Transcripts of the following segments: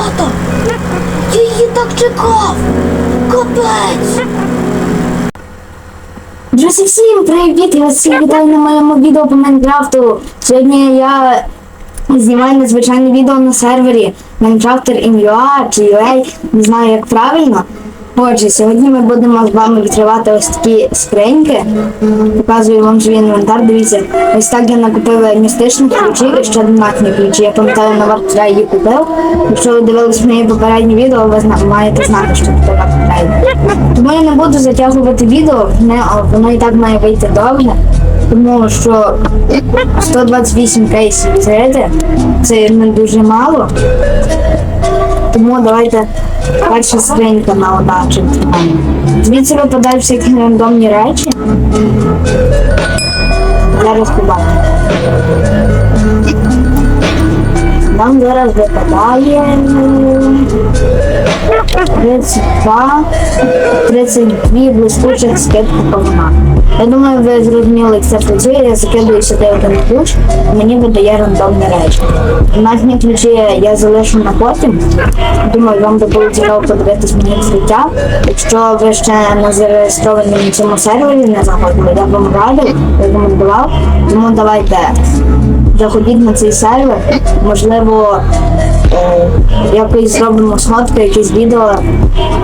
хата! Я її так чекав! Капець! Друзі, всім привіт! Я всіх вітаю на моєму відео по Майнкрафту. Сьогодні я знімаю незвичайне відео на сервері Minecrafter.in.ua чи UA, не знаю як правильно. Отже, сьогодні ми будемо з вами відкривати ось такі скриньки. Показую вам свій інвентар. Дивіться, ось так я накупив містичних ключі і ще донатні ключі. Я пам'ятаю, на варто я її купив. Якщо ви дивились моє попереднє відео, ви маєте знати, що це така попереднє. Тому я не буду затягувати відео, не, воно і так має вийти довге. Тому що 128 кейсів відкрити, це не дуже мало. Тому давайте перша скринька на удачу. Звідси випадають всякі рандомні речі. Зараз побачимо. Нам зараз випадає 32, 32 блискучих скидки повна. Я думаю, ви зрозуміли, це працює. Я закидую сюди один ключ, мені видає рандомні речі. Донатні ключі я залишу на потім. Думаю, вам би було цікаво подивитись мені відкриття. Якщо ви ще не зареєстровані на цьому сервері, не заходили, я вам радив, рекомендував. Тому давайте заходіть на цей сервер. Можливо, е, якось зробимо сходку, якесь відео,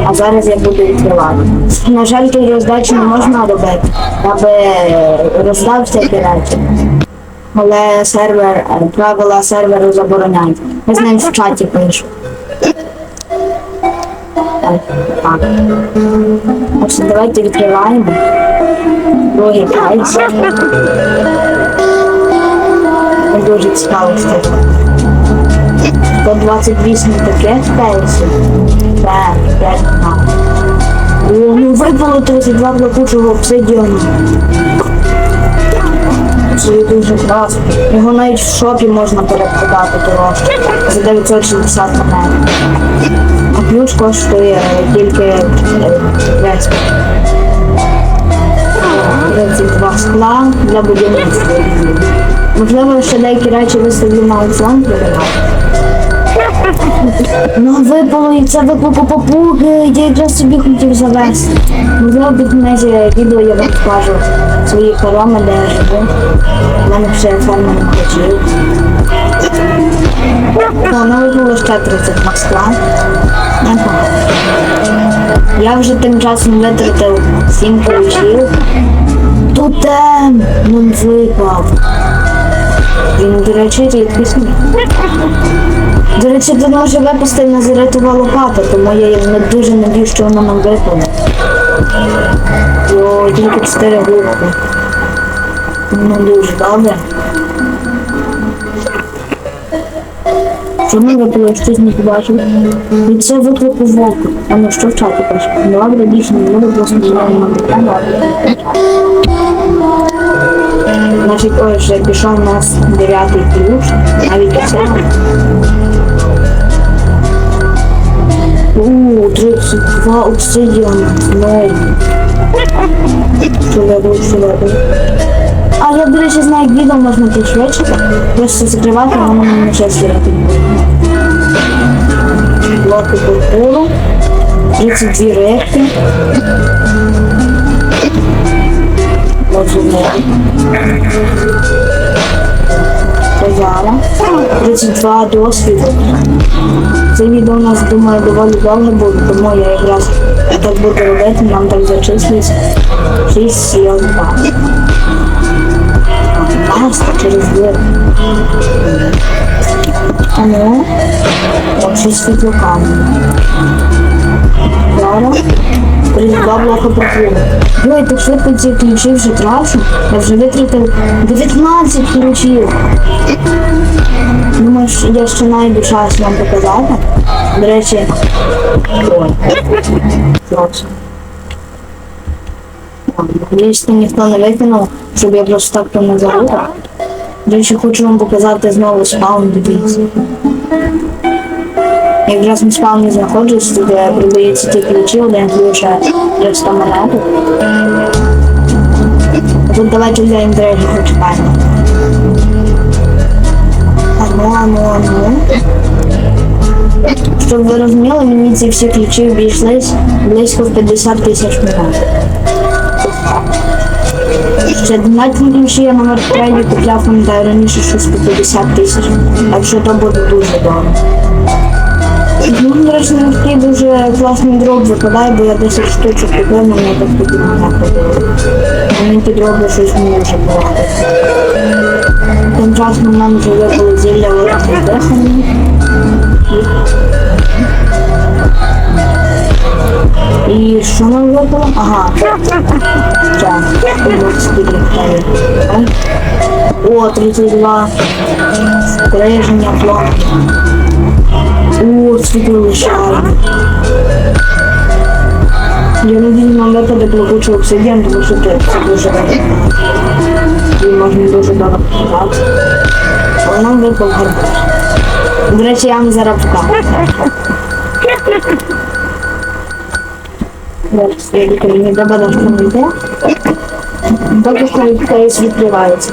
а зараз я буду відкривати. На жаль, тут роздачу не можна робити, я би роздав всякі речі. Але сервер, е, правила серверу забороняють. Я з ним в чаті пишу. Так. Отже, давайте відкриваємо. Другий прайс. Мені дуже цікаво стало. 128 таких кейсів. Так, 5 на. Ну, випало 32 блокучого обсидіону. Це дуже класно. Його навіть в шопі можна перепродати дорожче. За 960 монет. А ключ коштує тільки е, 10. 32 скла для будівництва. Можливо, ще деякі речі виставлю на аукціон. Ну, випало і це випало попуги, я якраз собі хотів завести. Можливо, під кінці відео я вам покажу свої хороми, де я живу. У мене ще ферма не хотів. Ну, ну випало ще 32 скла. Непогано. Я вже тим часом витратив 7 ключів. Тотем! Нам випав. Він, до речі, рідкісний. До речі, тут живе випасти зарятова лопата, тому я не дуже надію, що вона нам випаде. О, тільки чотири губки. Ну дуже добре. Чому випало щось не побачив? І це виклику вовку. А ну що в чаті пише? Добре, більше не буду, просто не на Значить, ось вже пішов у нас дев'ятий ключ, навіть оце. Ууу, 32 обсидіана. Ну. Чудово, чудово. А я, до речі, знаю, як відео можна пришвидшити. Просто закривати, воно не час вірити. Блоки культуру. 32 репки. Позара. 32 досвіду. Це відео у нас, думаю, доволі довго буде, тому я якраз так буду робити, нам так зачислюється 6 сіл 2. Баста через двері. А ну, так, 6 світло камінь. Зараз. 32 блока проплугу. Ой, так швидко ці ключі вже трачу. Я вже витратив 19 ключів. Думаю, що я ще знайду час вам показати. До речі, ой. Надіюсь, ніхто не викинув, щоб я просто так то не забув. До речі, хочу вам показати знову спаун, дивіться. Якраз на спауні знаходжусь, тут е, продаються ті ключі, один ключ е, 300 монеток. Тут давайте для інтриги почекаємо. Ану, ану, ану. Щоб ви розуміли, мені ці всі ключі обійшлись близько в 50 тисяч монет. Ще донатні ключі я на марктрейді купляв, пам'ятаю, раніше щось по 50 тисяч. Так що то буде дуже дорого. Ну, до речі, на марктрейді дуже класний дроп випадає, бо я 10 штучок купив, мені так тоді не подобається. Мені підроблю щось мені вже багато. Тим часом нам вже випало зілля великого дихання. І що нам випало? Ага. Гектарів. О, 32. Збереження план. О, світло шар. Я надію, нам випаде плакучий обсидіан, тому що це це дуже. І можна дуже дорого продати. Але нам випав гарбуз. До речі, я вам зараз покажу. Зараз я мені добавив, що не йде. Поки що кейс відкривається.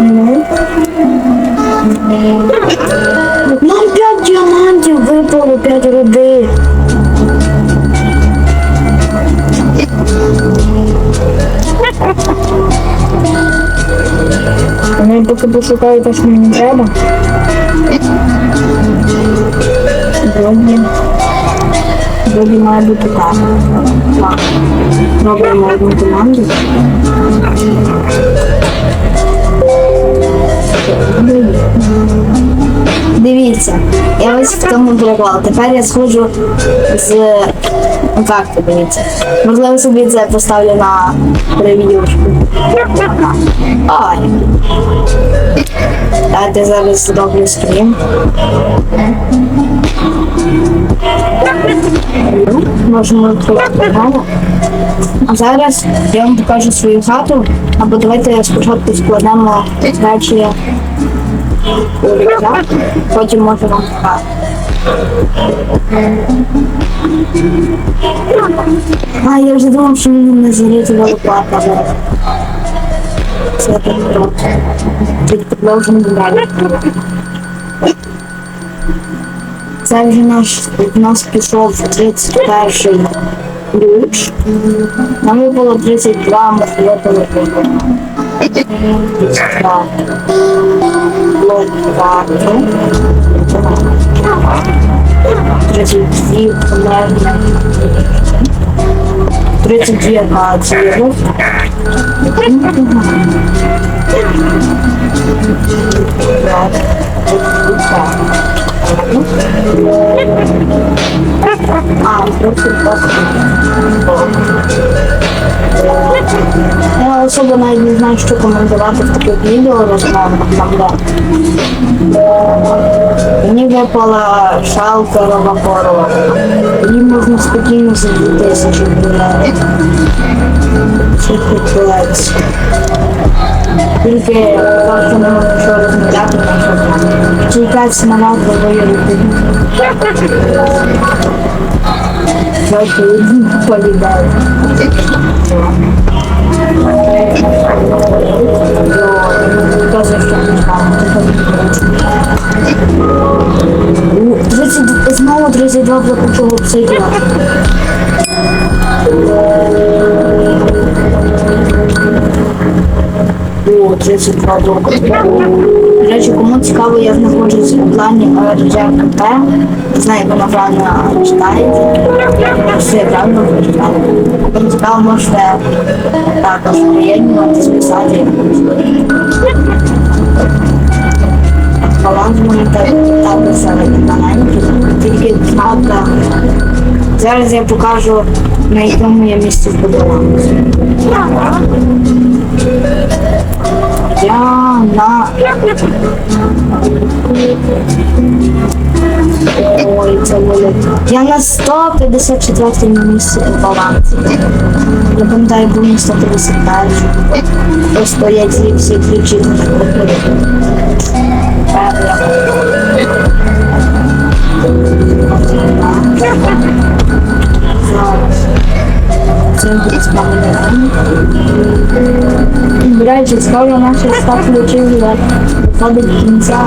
Ну. Нам 5 діамантів випало 5 руди. Вони поки пошукаю те, що мені треба. Добре. Добре має бути так. Так. Робимо одну команду. Дивіться, я ось в тому прикол. Тепер я схожу з. Як дивіться? Можливо, собі це поставлю на прев'юшку. Давайте зараз зроблю стрім. Можемо відкривати. А зараз я вам покажу свою хату. Або давайте спочатку складемо речі потім можу вам показати. А, я вже думав, що мені не зарізала лопата зараз. Це так. Тут продовжимо далі. Вже наш, у нас пішов 31 ключ. Нам випало 32, ми випало 32. Лопату. 32 померли. 32 газірів. А, трохи Я особо навіть не знаю, що коментувати в таких відео розмовах. Мені випала шалкерова корова. Її можна спокійно за 2000 гривень. Це купець. Тільки завжди не можу розмовляти, що чи якась на нас виявити. Давайте один полідаю. Показує, що не знаю. 32, знову 32 блокучого психіла. О, 32 блока. До речі, кому цікаво, я знаходжусь у плані РЖКП. Не знаю, як вона правильно читається. Все правильно прочитала. Кому цікаво, можете також приєднуватись, писати. Баланс мене так так зараз маленький, тільки правда. Зараз я покажу, на якому я місці в балансі. Я на... Ой, це велике. Я на 154 місці в балансі. Я пам'ятаю, був на 151. Просто я ці всі ключі. Зараз. Це. Речі, скоро наші 100 ключів виходить до кінця.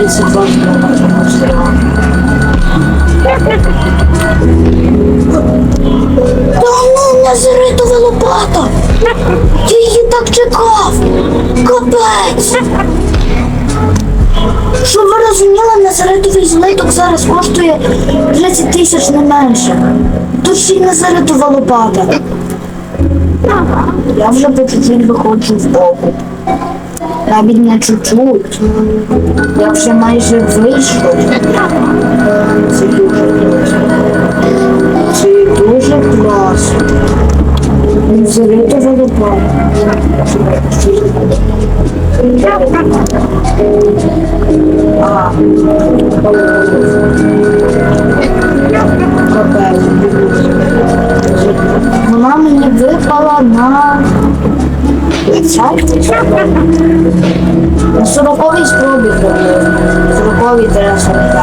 10 років на. Та лопата! Я її так чекав! Капець! Щоб ви розуміли, назаретовий злиток зараз коштує 30 тисяч не менше. Тут ще й назаретова лопата. Я вже по чуть-чуть виходжу з окуп. Навіть не чуть-чуть. Я вже майже вийшов. Це дуже випала на 20? На 40 спробі. 40 треба 45.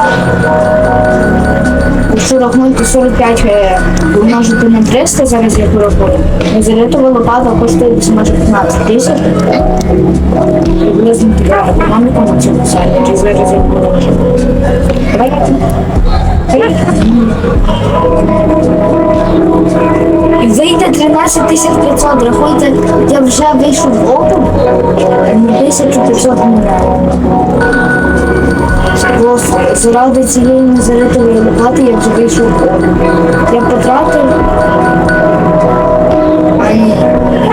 Якщо рахунку 45 е, помножити на 300, зараз я порахую. Зарятова лопата коштує десь може 15 тисяч. Приблизно така економіка на цьому сайті. Чи зараз я порахую. Давайте. Вийде 13 тисяч 500, рахуйте, я вже вийшов в на 1500 мільйонів. Просто заради цієї незаритої лопати я вже вийшов в окуп. Я потратив...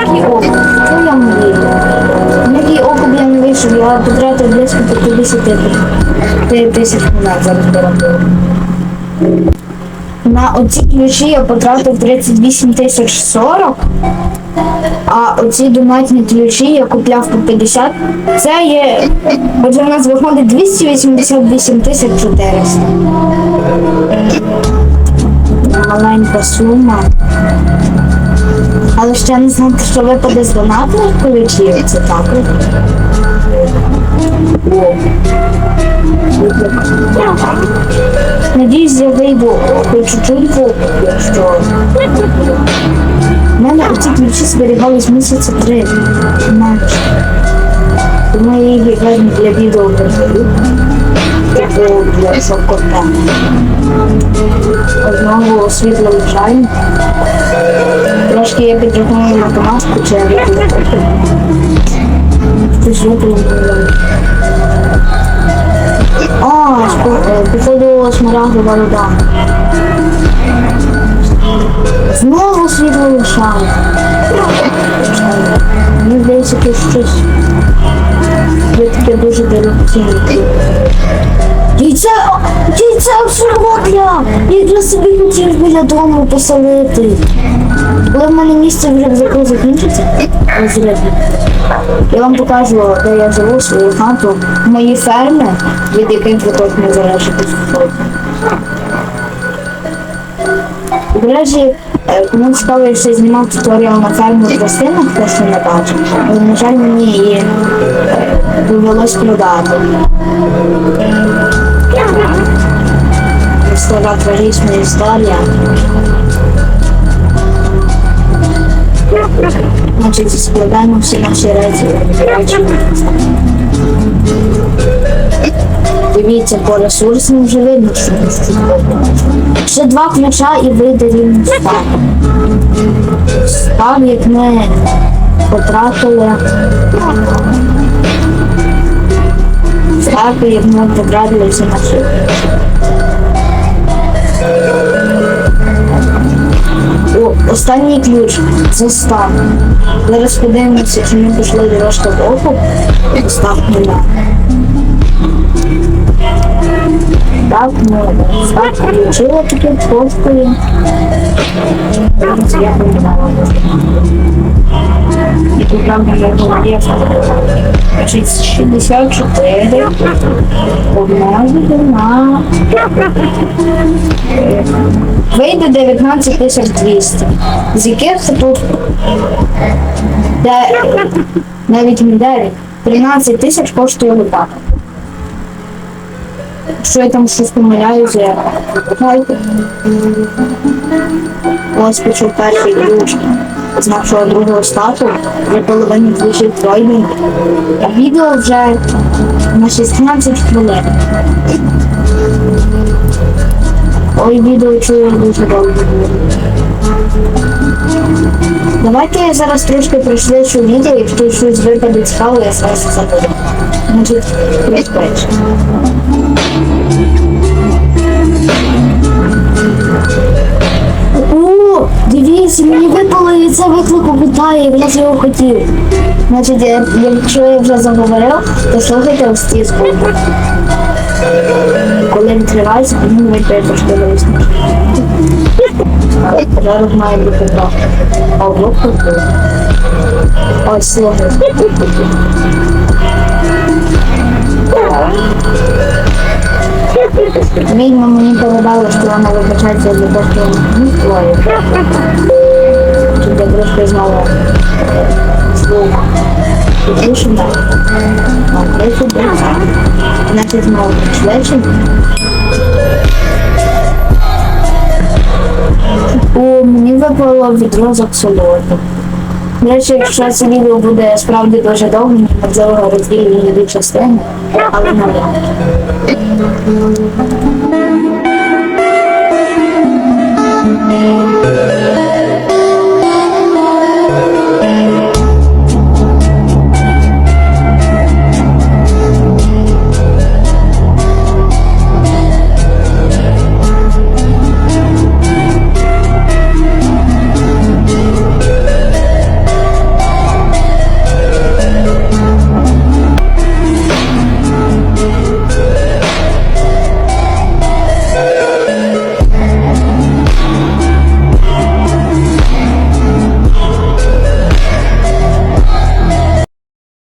Який окуп? Що я не? Який окуп я не вийшов, я потратив близько 50 тисяч монет зараз порахую. Оці ключі я потратив 38 тисяч 40, а оці донатні ключі я купляв по 50. Це є, отже, в нас виходить 288 тисяч 400. Маленька сума. Але ще не знати, що випаде з донатних ключів, це так. Надіюсь, я вийду хоч чуть-чуть, якщо. У мене оці ключі зберігались місяці три. Менше. Тому я їх візьму для відео передаю. Типу для шок-контенту. Знову світло лежає. Трошки я підрахую математику, чи я вийду. Це світло походу вода. Знову світло лишає. Мені здається, тут щось. Є таке дуже дорогоцінне. Яйце, яйце абсолютно! Я якраз собі хотів біля дому поселити. Коли в мене місце вже закрив закінчиться. Я вам покажу, де я живу, свою хату, мої ферми, від яких ви точно залежите До речі, е, кому цікаво, я знімав туторіал на ферму в рослинах, те, що не бачив, але, на жаль, мені її е, довелось продати. Слова трагічна історія. Значить, складаємо всі наші речі. Дивіться, по ресурсам що тут Ще два ключа і вийде рівно став. Став, як ми потратили. Став, як ми потратили всі наші. О, останній ключ це став. Зараз подивимося, чи ми пішли дорожка в оку. Став нема. Так, став включила таке коштує. Зараз я помінала. І тут нам вже голові Значить, 64 помножити на Вийде 19 200. З яких тут навіть не 9, 13 тисяч коштує лопата. Якщо я там щось помиляюся, я Ось пішов перший ключ. з нашого другого стату, вже половину включив тройний. А відео вже на 16 хвилин. Ой, відео чую дуже довго. Давайте я зараз трошки пришвидшу відео, якщо щось випаде цікаво, я зразу забуду. Значить, пришвидше. О, дивіться, мені випало і це виклику Віталія, я його хотів. Значить, якщо я вже заговорив, то слухайте ці звуки. Коли відкривається, мені випає трошки висновок. Зараз має бути так. А тут. Ось слухай. Відьма мені передала, що вона вибачається за те, що твоє. Щоб я трошки знову звук підвищена. А день. Значить знову швидше. У мені випало відро з До якщо це відео буде справді дуже довгим, можливо розділі на дві частини, але навряд.